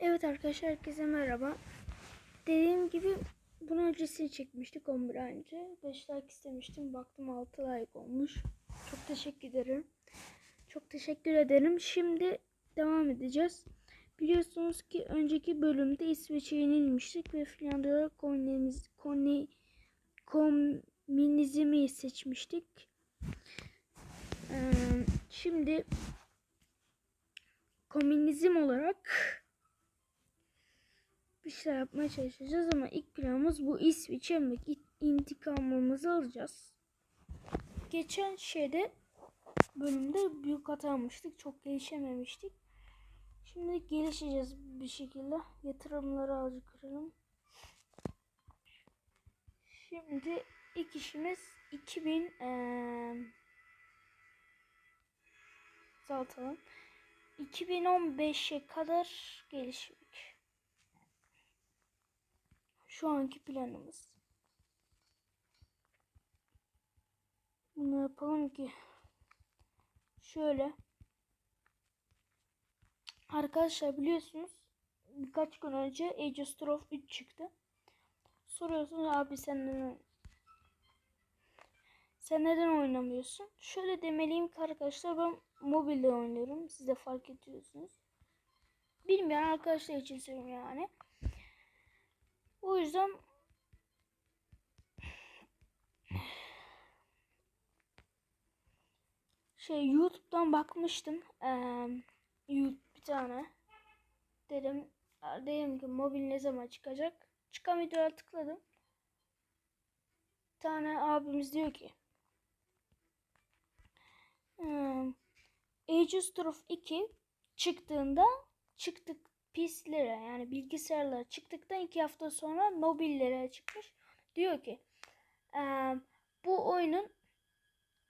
Evet arkadaşlar herkese merhaba. Dediğim gibi bunun öncesini çekmiştik 11 ay önce. 5 like istemiştim. Baktım 6 like olmuş. Çok teşekkür ederim. Çok teşekkür ederim. Şimdi devam edeceğiz. Biliyorsunuz ki önceki bölümde İsveç'e yenilmiştik ve Finlandiya'da komünizm, koni, komünizmi seçmiştik. Ee, şimdi komünizm olarak bir şeyler yapmaya çalışacağız ama ilk planımız bu İsviçre yemek. intikamımızı alacağız. Geçen şeyde bölümde büyük hata almıştık. Çok gelişememiştik. Şimdi gelişeceğiz bir şekilde. Yatırımları azıcık kıralım. Şimdi ilk işimiz 2000 eee azaltalım. 2015'e kadar gelişmek. Şu anki planımız. Bunu yapalım ki şöyle Arkadaşlar biliyorsunuz birkaç gün önce Age of Thrones 3 çıktı. Soruyorsunuz abi sen neden sen neden oynamıyorsun? Şöyle demeliyim ki arkadaşlar ben mobilde oynuyorum. Siz de fark ediyorsunuz. Bilmeyen arkadaşlar için söylüyorum yani. O yüzden şey YouTube'dan bakmıştım. Ee, YouTube bir tane. Dedim dedim ki mobil ne zaman çıkacak? Çıkan videoya tıkladım. Bir tane abimiz diyor ki. Aegis Turf 2 çıktığında çıktık pislere yani bilgisayarlara çıktıktan iki hafta sonra mobillere çıkmış. Diyor ki bu oyunun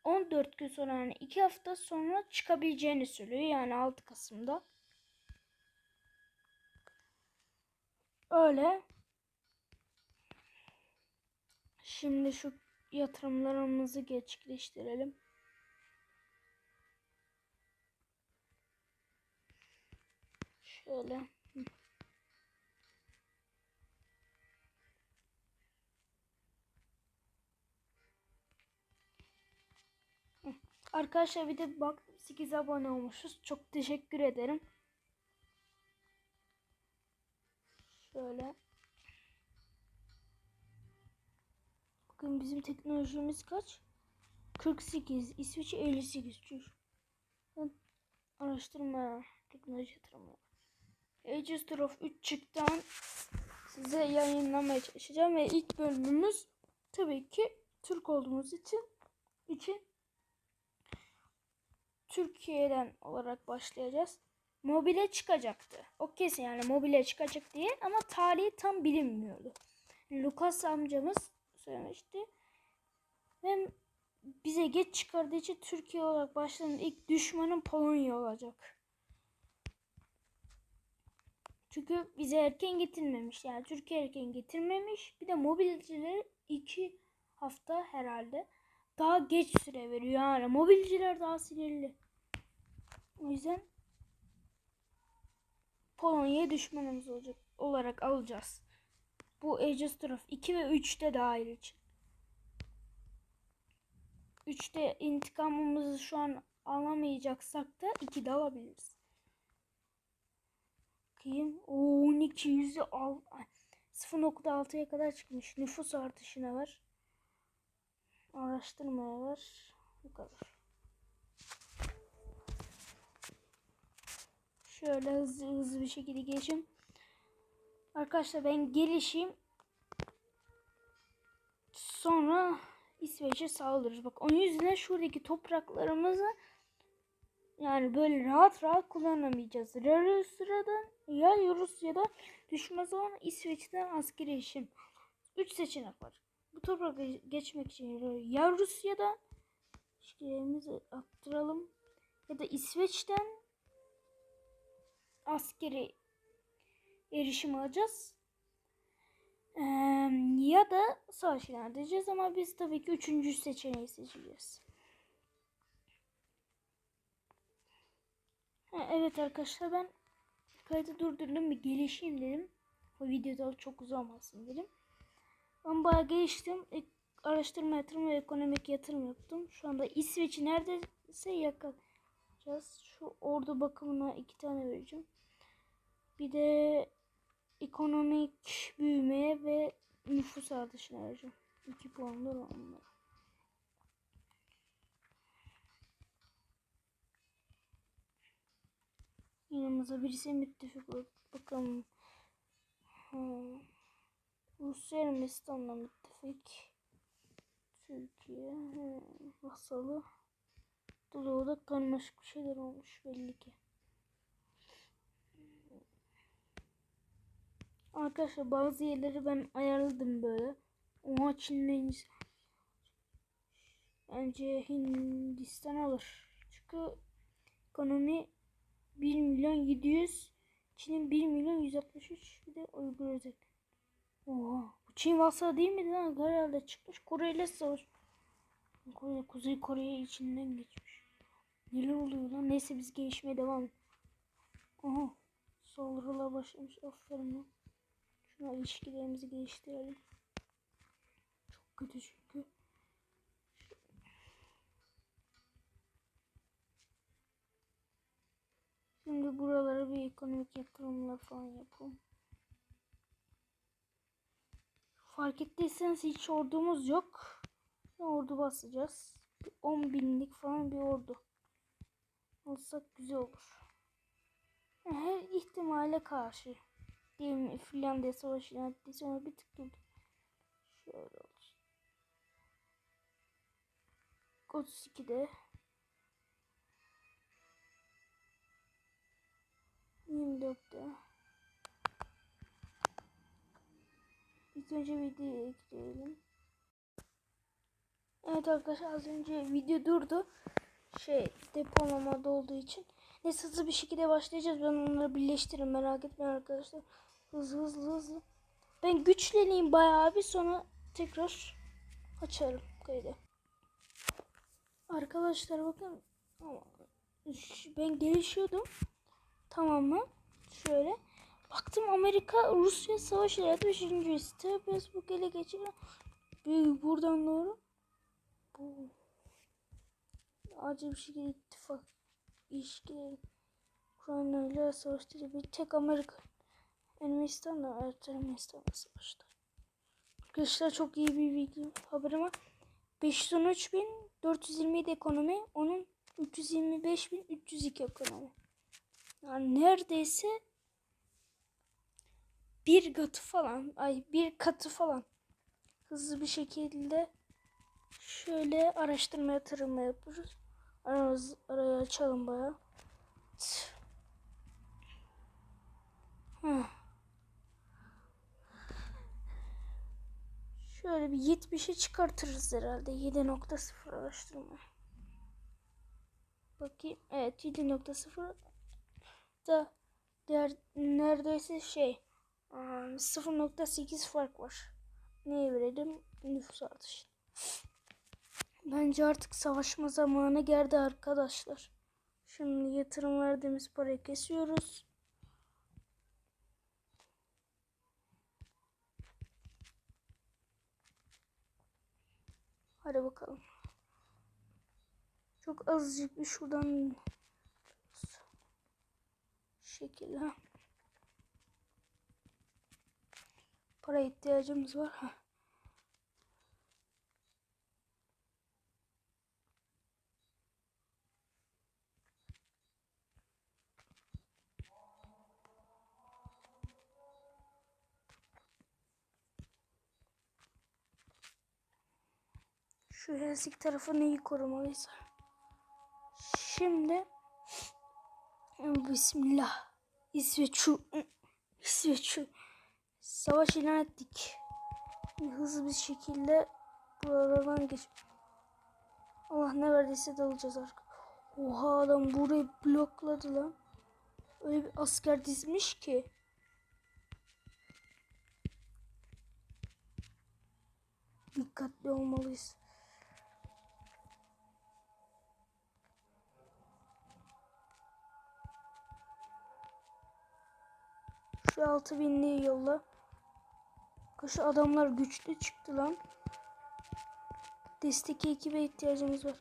14 gün sonra yani 2 hafta sonra çıkabileceğini söylüyor. Yani 6 Kasım'da. Öyle. Şimdi şu yatırımlarımızı gerçekleştirelim. Şöyle. Arkadaşlar bir de bak 8 abone olmuşuz. Çok teşekkür ederim. Şöyle. Bakın bizim teknolojimiz kaç? 48. İsviçre 58. Çüş. Araştırma, teknoloji yatırımı. Aegis Trof 3 çıktan size yayınlamaya çalışacağım ve ilk bölümümüz tabii ki Türk olduğumuz için için Türkiye'den olarak başlayacağız. Mobile çıkacaktı. O kesin yani mobile çıkacak diye ama tarihi tam bilinmiyordu. Lucas amcamız söylemişti. Ve bize geç çıkardığı için Türkiye olarak başlayan ilk düşmanın Polonya olacak. Çünkü bize erken getirmemiş. Yani Türkiye erken getirmemiş. Bir de mobilcileri iki hafta herhalde daha geç süre veriyor. Yani mobilciler daha sinirli. O yüzden Polonya'ya düşmanımız olacak olarak alacağız. Bu Aegis taraf 2 ve 3'te dahil için. 3'te intikamımızı şu an alamayacaksak da 2'de alabiliriz bakayım. O 12 yüzü al 0.6'ya kadar çıkmış. Nüfus artışına var. Araştırmaya var. Bu kadar. Şöyle hızlı hızlı bir şekilde geçeyim. Arkadaşlar ben gelişeyim. Sonra İsveç'e saldırırız. Bak onun yüzünden şuradaki topraklarımızı yani böyle rahat rahat kullanamayacağız. Ya Rusya'dan ya Rusya'da düşman zaman İsveç'ten askeri işim. Üç seçenek var. Bu toprağa geçmek için ya Rusya'da şeyimizi attıralım ya da İsveç'ten askeri erişim alacağız. Ee, ya da savaş ilan edeceğiz ama biz tabii ki üçüncü seçeneği seçeceğiz. Ha, evet arkadaşlar ben kaydı durdurdum bir gelişeyim dedim. Bu videoda çok uzamasın dedim. Ben bayağı geliştim. E, araştırma yatırım ve ekonomik yatırım yaptım. Şu anda İsveç'i neredeyse yakalayacağız. Şu ordu bakımına iki tane vereceğim. Bir de ekonomik büyümeye ve nüfus artışına vereceğim. 2 puanlar onlara. Yanımıza birisi müttefik olur. Bakalım. Ha. Rusya Ermenistan'la müttefik. Türkiye. Ha. Vasalı. Doğuda karmaşık bir şeyler olmuş belli ki. Arkadaşlar bazı yerleri ben ayarladım böyle. Oha Çin'le Bence Hindistan alır. Çünkü ekonomi 1 milyon 700 Çin'in 1 milyon 163 bir de Uygur özel. Oha. Bu Çin vasa değil mi lan? Herhalde çıkmış. Kore ile savaş. Kore, Kuzey Kore'ye içinden geçmiş. Neler oluyor lan? Neyse biz gelişmeye devam. Aha. Saldırılar başlamış. Aferin lan. Şuna ilişkilerimizi geliştirelim. Çok kötü çünkü. Şimdi buralara bir ekonomik yatırımlar falan yapalım. Fark ettiyseniz hiç ordumuz yok. Ordu basacağız. 10 binlik falan bir ordu. Olsak güzel olur. Her ihtimale karşı. Diyelim Finlandiya savaşı yönettiyse sonra bir tık durdu. Şöyle olur. 32'de 24'te İlk önce videoyu ekleyelim. Evet arkadaşlar az önce video durdu. Şey depolamada olduğu için. Neyse hızlı bir şekilde başlayacağız. Ben onları birleştiririm merak etmeyin arkadaşlar. Hızlı hızlı hızlı. Ben güçleneyim bayağı bir sonra tekrar açarım kaydı. Arkadaşlar bakın ben gelişiyordum. Tamam mı? Şöyle. Baktım Amerika Rusya savaşı yaptı. 5. üstü. Facebook ele geçiyor. Buradan doğru. Bu. Acil bir şekilde ittifak ilişkileri Ukrayna ile. Bir tek Amerika Ermenistan'la Ermenistan'la savaştı. Arkadaşlar çok iyi bir bilgi haberim var. 513 bin 427 ekonomi onun 325 bin 302 ekonomi. Yani neredeyse bir katı falan ay bir katı falan hızlı bir şekilde şöyle araştırma yatırımı yapıyoruz. Aramız, arayı açalım baya. Şöyle bir 70'e çıkartırız herhalde. 7.0 araştırma. Bakayım. Evet 7.0 da diğer neredeyse şey 0.8 fark var. Neye verelim? Nüfus artışı. Bence artık savaşma zamanı geldi arkadaşlar. Şimdi yatırım verdiğimiz parayı kesiyoruz. Bakalım. Çok azıcık bir şuradan şekilde. Para ihtiyacımız var. Ha. Şu Helsinki tarafını iyi korumalıyız. Şimdi Bismillah. İsveç'u İsveç'u savaş ilan ettik. Hızlı bir şekilde buralardan geç. Allah ne verdiyse dalacağız artık. Oha adam burayı blokladı lan. Öyle bir asker dizmiş ki. Dikkatli olmalıyız. Şu altı binliği yolla. Şu adamlar güçlü çıktı lan. Destek ekibe ihtiyacımız var.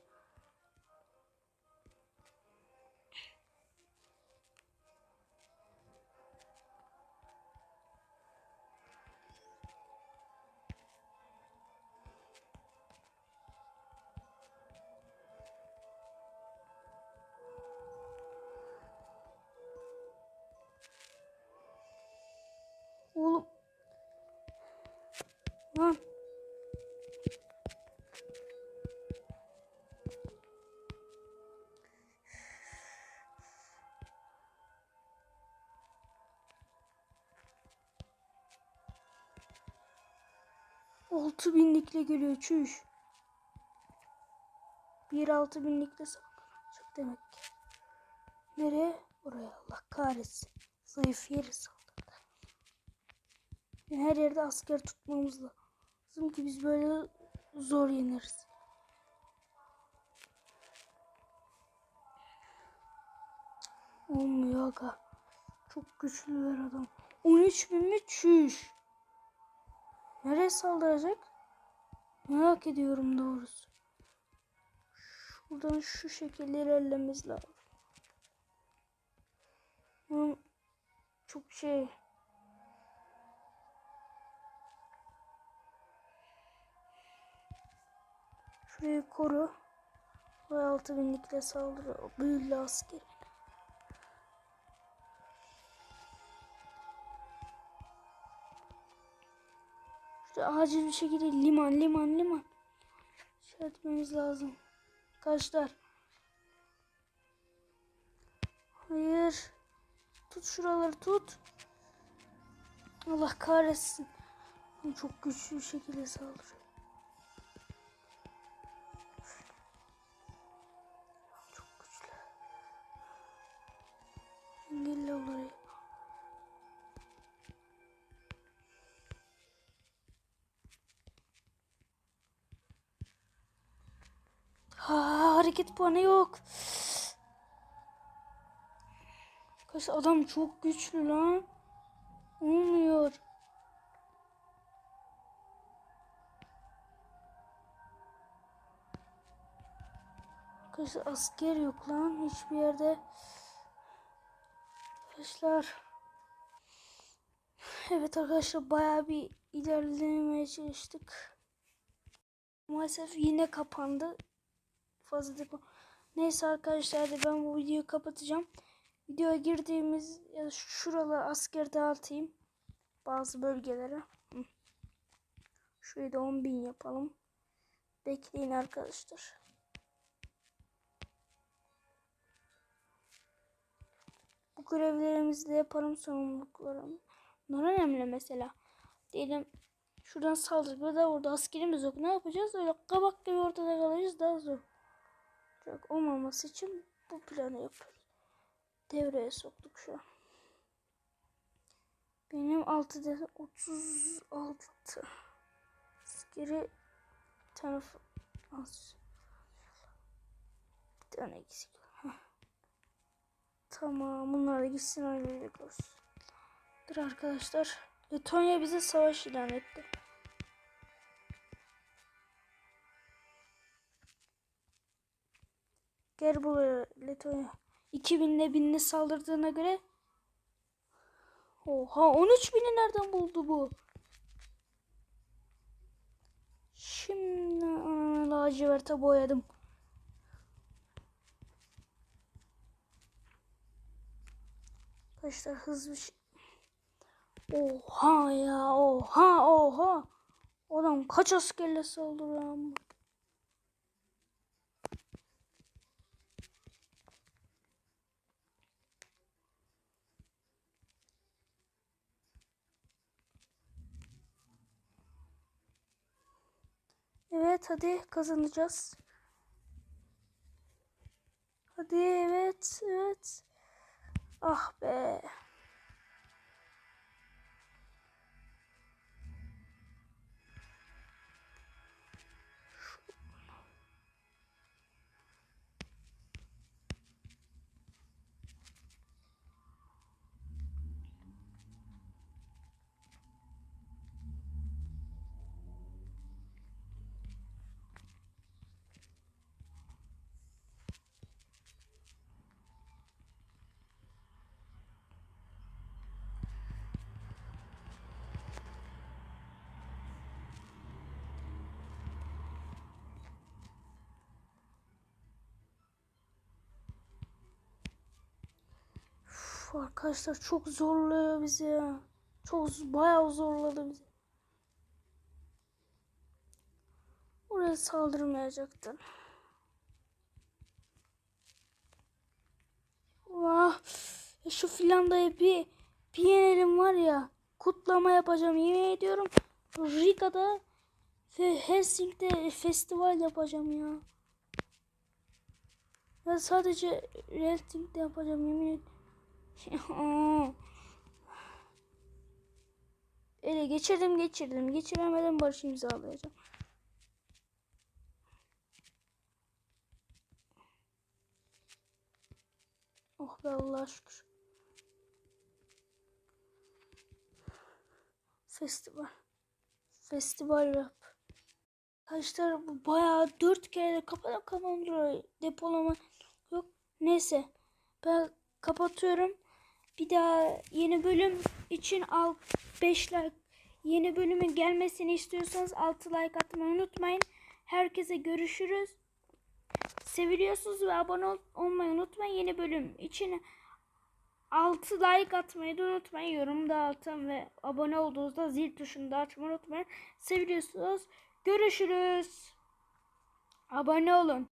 Altı binlikle geliyor çüş. Bir altı binlikle saldıracak demek ki. Nereye? Oraya Allah kahretsin. Zayıf yere saldırdı. Yani her yerde asker tutmamız lazım ki biz böyle zor yeneriz. Olmuyor aga. Çok güçlüler adam. 13 bin mi? Çüş. Nereye saldıracak? Merak ediyorum doğrusu. Şuradan şu şekilde ilerlememiz lazım. Bunun çok şey Şurayı koru. Ve altı binlikle saldırı. Büyülü asker. Acil bir şekilde liman liman liman. Şey etmemiz lazım. Arkadaşlar. Hayır. Tut şuraları tut. Allah kahretsin. Çok güçlü bir şekilde saldırıyor. Hareket puanı yok. Kaç adam çok güçlü lan. Olmuyor. Kaç asker yok lan hiçbir yerde. Arkadaşlar. Evet arkadaşlar bayağı bir ilerlemeye çalıştık. Maalesef yine kapandı. Fazla depo. Neyse arkadaşlar da ben bu videoyu kapatacağım. Videoya girdiğimiz şuralara asker dağıtayım. Bazı bölgelere. Şurayı da 10.000 yapalım. Bekleyin arkadaşlar. Bu görevlerimizi de yaparım sorumluluklarım. Bunlar önemli mesela. Diyelim şuradan saldırıp da orada askerimiz yok. Ne yapacağız? Öyle kabak gibi ortada kalacağız daha zor. Çok olmaması için bu planı yapıyoruz. Devreye soktuk şu an. Benim 6'da 36 askeri tarafı az. Bir tane eksik. Tamam bunlar da gitsin oynayacak olsun. Dur arkadaşlar. Letonya bize savaş ilan etti. Gel buraya Letonya. 2000'le 1000'le saldırdığına göre Oha 13 bini nereden buldu bu? Şimdi aa, laciverte boyadım. Arkadaşlar hızlı şey. Oha ya oha oha. Adam kaç askerle saldırıyor. Evet hadi kazanacağız. Hadi evet evet. Ah be. Arkadaşlar çok zorluyor bizi ya. Çok bayağı zorladı bizi. Oraya saldırmayacaktın. Vah. Ya şu Finlandiya'yı bir, bir yenelim var ya. Kutlama yapacağım yemin ediyorum. Riga'da ve Helsinki'de festival yapacağım ya. Ben sadece Helsinki'de yapacağım yemin ediyorum. Ele geçirdim geçirdim. Geçiremeden barış imzalayacağım. Oh be Allah'a şükür. Festival. Festival rap. Arkadaşlar bu bayağı dört kere de kapatıp kapanıyor. Depolama yok. Neyse. Ben kapatıyorum. Bir daha yeni bölüm için al 5 like. Yeni bölümün gelmesini istiyorsanız 6 like atmayı unutmayın. Herkese görüşürüz. Seviliyorsunuz ve abone ol- olmayı unutmayın. Yeni bölüm için 6 like atmayı da unutmayın. Yorum da atın ve abone olduğunuzda zil tuşunu da açmayı unutmayın. Seviliyorsunuz. Görüşürüz. Abone olun.